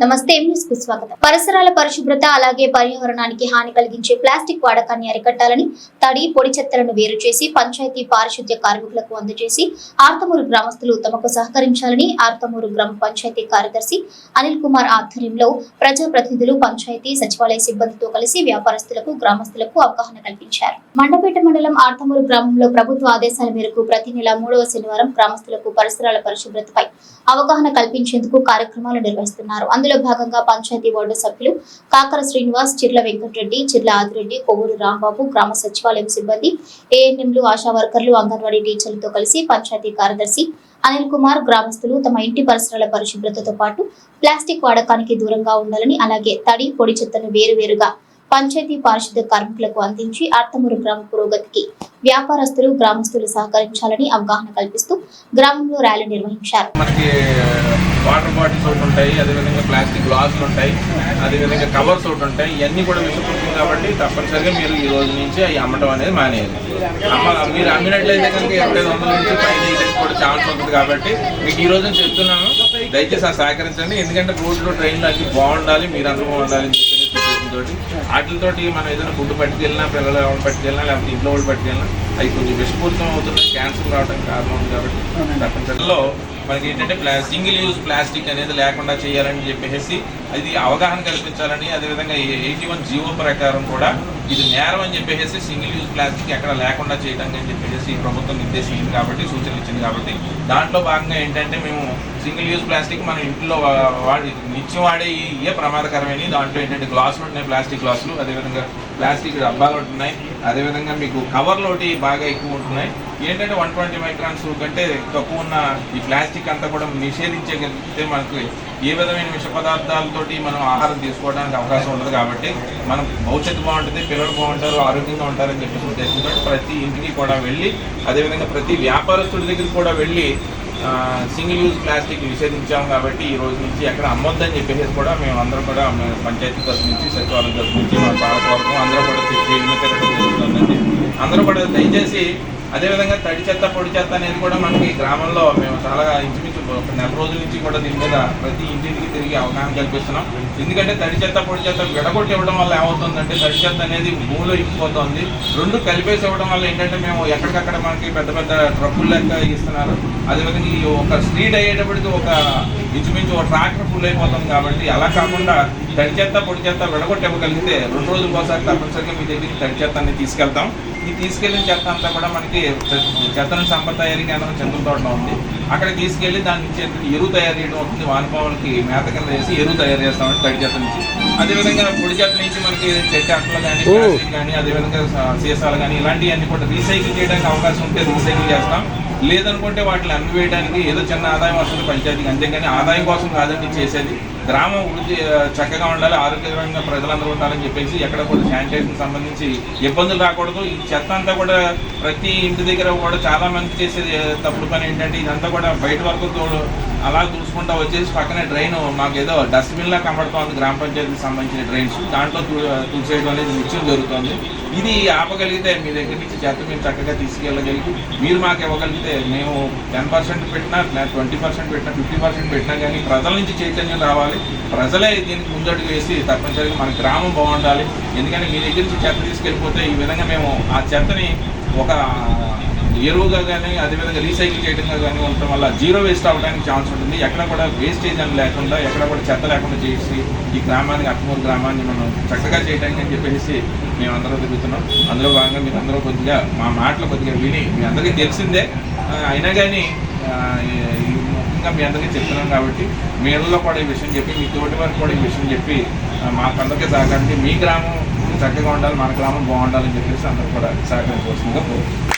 నమస్తే స్వాగతం. పరిసరాల పరిశుభ్రత అలాగే పర్యావరణానికి హాని కలిగించే ప్లాస్టిక్ వాడకాన్ని అరికట్టాలని తడి పొడి చెత్తలను వేరు చేసి పంచాయతీ పారిశుద్ధ్య కార్మికులకు అందజేసి ఆర్తమూరు గ్రామస్తులు తమకు సహకరించాలని ఆర్తమూరు గ్రామ పంచాయతీ కార్యదర్శి అనిల్ కుమార్ ఆధ్వర్యంలో ప్రజాప్రతినిధులు పంచాయతీ సచివాలయ సిబ్బందితో కలిసి వ్యాపారస్తులకు గ్రామస్తులకు అవగాహన కల్పించారు. మండపేట మండలం ఆర్తమూరు గ్రామంలో ప్రభుత్వ ఆదేశాల మేరకు ప్రతి నెల మూడవ శనివారం గ్రామస్తులకు పరిసరాల పరిశుభ్రతపై అవగాహన కల్పించేందుకు కార్యక్రమాలు నిర్వహిస్తున్నారు. అందులో భాగంగా పంచాయతీ వార్డు సభ్యులు కాకర శ్రీనివాస్ చిర్ల వెంకటరెడ్డి చిర్ల ఆదిరెడ్డి కొవ్వూరు రాంబాబు గ్రామ సచివాలయం సిబ్బంది ఏఎన్ఎంలు ఆశా వర్కర్లు అంగన్వాడీ టీచర్లతో కలిసి పంచాయతీ కార్యదర్శి అనిల్ కుమార్ గ్రామస్తులు తమ ఇంటి పరిసరాల పరిశుభ్రతతో పాటు ప్లాస్టిక్ వాడకానికి దూరంగా ఉండాలని అలాగే తడి పొడి చెత్తను వేరువేరుగా పంచాయతీ పారిశుద్ధ కార్మికులకు అందించి అర్థమూరు గ్రామ పురోగతికి వ్యాపారస్తులు గ్రామస్తులు సహకరించాలని అవగాహన కల్పిస్తూ గ్రామంలో ర్యాలీ నిర్వహించారు. మనకి వాటర్ బాటిల్ ఉంటాయి అదేవిధంగా ప్లాస్టిక్ గ్లాసులు ఉంటాయి అదేవిధంగా కవర్స్ ఒకటి ఉంటాయి ఇవన్నీ కూడా విషపూరితం కాబట్టి తప్పనిసరిగా మీరు ఈ రోజు నుంచి అవి అమ్మటం అనేది మానేయాలి. అమ్మ మీరు అమ్మినట్లయితే కనుక ఇరవై ఐదు వందల నుంచి పైన కూడా ఛాన్స్ ఉంటుంది కాబట్టి మీకు ఈ రోజు చెప్తున్నాను దయచేసి ఆ సహకరించండి. ఎందుకంటే రోడ్లు ట్రైన్లు అన్ని బాగుండాలి మీరు అందరూ ఉండాలి అని వాటితోటి మనం ఏదైనా ఫుడ్ పట్టుకెళ్ళినా పిల్లలు ఎవరు పట్టుకెళ్ళినా లేకపోతే ఇంట్లో వాళ్ళు పట్టుకెళ్ళినా అవి కొంచెం విషపూరితం అవుతున్నాయి క్యాన్సర్ రావడానికి కారణం ఉంది కాబట్టి తప్పనిసరిలో మనకి ఏంటంటే ప్లా సింగిల్ యూజ్ ప్లాస్టిక్ అనేది లేకుండా చేయాలని చెప్పేసి అది అవగాహన కల్పించాలని అదేవిధంగా ఎయిటీ వన్ జీవో ప్రకారం కూడా ఇది నేరం అని చెప్పేసి సింగిల్ యూజ్ ప్లాస్టిక్ ఎక్కడ లేకుండా చేయడానికి అని చెప్పేసి ప్రభుత్వం నిర్దేశించింది కాబట్టి సూచనలు ఇచ్చింది కాబట్టి. దాంట్లో భాగంగా ఏంటంటే మేము సింగిల్ యూజ్ ప్లాస్టిక్ మన ఇంట్లో వాడి నిత్యం వాడే ఏ ప్రమాదకరమైన దాంట్లో ఏంటంటే గ్లాసులు ఉన్నాయి ప్లాస్టిక్ గ్లాసులు అదేవిధంగా ప్లాస్టిక్ డబ్బాలు ఉంటున్నాయి. అదేవిధంగా మీకు కవర్లు ఒకటి బాగా ఎక్కువ ఉంటున్నాయి. ఏంటంటే వన్ ట్వంటీ మైక్రాన్స్ కంటే తక్కువ ఉన్న ఈ ప్లాస్టిక్ అంతా కూడా నిషేధించగలిగితే మనకు ఏ విధమైన విష పదార్థాలతోటి మనం ఆహారం తీసుకోవడానికి అవకాశం ఉండదు కాబట్టి మనం భవిష్యత్తు బాగుంటుంది పిల్లలు బాగుంటారు ఆరోగ్యంగా ఉంటారని చెప్పేసి ఉద్దేశంతో ప్రతి ఇంటికి కూడా వెళ్ళి అదేవిధంగా ప్రతి వ్యాపారస్తుడి దగ్గరికి కూడా వెళ్ళి సింగిల్ యూజ్ ప్లాస్టిక్ నిషేధించాం కాబట్టి ఈ రోజు నుంచి ఎక్కడ అమ్మొద్దని చెప్పేసి కూడా మేము అందరం కూడా పంచాయతీ తరఫు నుంచి సచివాలయం తరఫు నుంచి మా పాలకవర్గం అందరూ కూడా ఫీల్డ్ మీద తిరగడం జరుగుతుందండి అందరూ కూడా దయచేసి అదేవిధంగా తడి చెత్త పొడి చెత్త అనేది కూడా మనకి గ్రామంలో మేము చాలా ఇంచుమించు ఒక నెల రోజుల నుంచి కూడా దీని మీద ప్రతి ఇంటింటికి తిరిగి అవగాహన కల్పిస్తున్నాం. ఎందుకంటే తడి చెత్త పొడి చెత్త విడగొట్టి ఇవ్వడం వల్ల ఏమవుతుందంటే తడి చెత్త అనేది భూమిలో ఇంకిపోతుంది రెండు కలిపేసి ఇవ్వడం వల్ల ఏంటంటే మేము ఎక్కడికక్కడ మనకి పెద్ద పెద్ద ట్రక్కులు లెక్క ఇస్తున్నారు. అదేవిధంగా ఈ ఒక స్ట్రీట్ అయ్యేటప్పటికి ఒక ఇంచుమించు ఒక ట్రాక్టర్ ఫుల్ అయిపోతుంది కాబట్టి అలా కాకుండా తడి చెత్త పొడి చెత్త విడగొట్టి ఇవ్వగలిగితే రెండు రోజులు ఒకసారి తప్పనిసరిగా మీ దగ్గరికి తడి చెత్త అనేది తీసుకెళ్తాం. ఈ తీసుకెళ్ళిన చెత్త అంతా కూడా మనకి చెత్త నుంచి సంపద తయారీ కేంద్రం చంద్రుల తోటలో ఉంది. అక్కడ తీసుకెళ్ళి దాని నుంచి ఎరువు తయారు చేయడం అవుతుంది. వానపాములకి మేత కింద వేసి ఎరువు తయారు చేస్తామండి తడి చెత్త నుంచి. అదేవిధంగా పొడి చెత్త నుంచి మనకి చెట్టు అట్టలు కానీ ప్లాస్టిక్ కానీ అదేవిధంగా సీసాలు కానీ ఇలాంటివన్నీ కూడా రీసైకిల్ చేయడానికి అవకాశం ఉంటే రీసైకిల్ చేస్తాం. లేదనుకుంటే వాటిని అమ్మివేయడానికి ఏదో చిన్న ఆదాయం వస్తుంది పంచాయతీకి. అంతేగాని ఆదాయం కోసం కాదండి చేసేది. గ్రామం వృద్ధి చక్కగా ఉండాలి ఆరోగ్యకరంగా ప్రజలందరూ ఉండాలని చెప్పేసి ఎక్కడ కూడా శానిటైజేషన్ సంబంధించి ఇబ్బందులు రాకూడదు. ఈ చెత్త అంతా కూడా ప్రతి ఇంటి దగ్గర కూడా చాలా మంది చేసేది తప్పుడు పని ఏంటంటే ఇదంతా కూడా బయట వరకు తోడు అలా దూసుకుంటా వచ్చేసి పక్కనే డ్రైన్ మాకు ఏదో కనబడుతోంది గ్రామ పంచాయతీకి సంబంధించిన డ్రైన్స్. దాంట్లో తూ- తుడిచేయడం అనేది నిత్యం జరుగుతుంది. ఇది ఆపగలిగితే మీ దగ్గర నుంచి చెత్త మీరు చక్కగా తీసుకెళ్ళగలిగి మీరు మాకు ఇవ్వగలిగితే మేము టెన్ పర్సెంట్ పెట్టినా ట్వంటీ పర్సెంట్ పెట్టినా ఫిఫ్టీ పర్సెంట్ పెట్టినా కానీ ప్రజల నుంచి చైతన్యం రావాలి. ప్రజలే దీనికి ముందడుగు వేసి తప్పనిసరిగా మన గ్రామం బాగుండాలి. ఎందుకంటే మీ దగ్గర నుంచి చెత్త తీసుకెళ్ళిపోతే ఈ విధంగా మేము ఆ చెత్తని ఒక ఎరువుగా కానీ అదేవిధంగా రీసైకిల్ చేయడంగా కానీ ఉండటం వల్ల జీరో వేస్ట్ అవ్వడానికి ఛాన్స్ ఉంటుంది. ఎక్కడ కూడా వేస్టేజ్ అని లేకుండా ఎక్కడ కూడా చెత్త లేకుండా చేసి ఈ గ్రామానికి అట్మూరు గ్రామాన్ని మనం చక్కగా చేయడానికి అని చెప్పేసి మేము అందరూ తిరుగుతున్నాం. అందులో భాగంగా మీరు అందరూ కొద్దిగా మా మాటలు కొద్దిగా విని మీ అందరికీ తెలిసిందే. అయినా కానీ ముఖ్యంగా మీ అందరికీ చెప్తున్నాం కాబట్టి మీ కూడా ఈ విషయం చెప్పి మీ తోటి వారికి కూడా ఈ విషయం చెప్పి మాకందరికీ సహకరించి మీ గ్రామం చక్కగా ఉండాలి మన గ్రామం బాగుండాలని చెప్పేసి అందరూ కూడా సహకరించవలసిందిగా కోరుతున్నాం.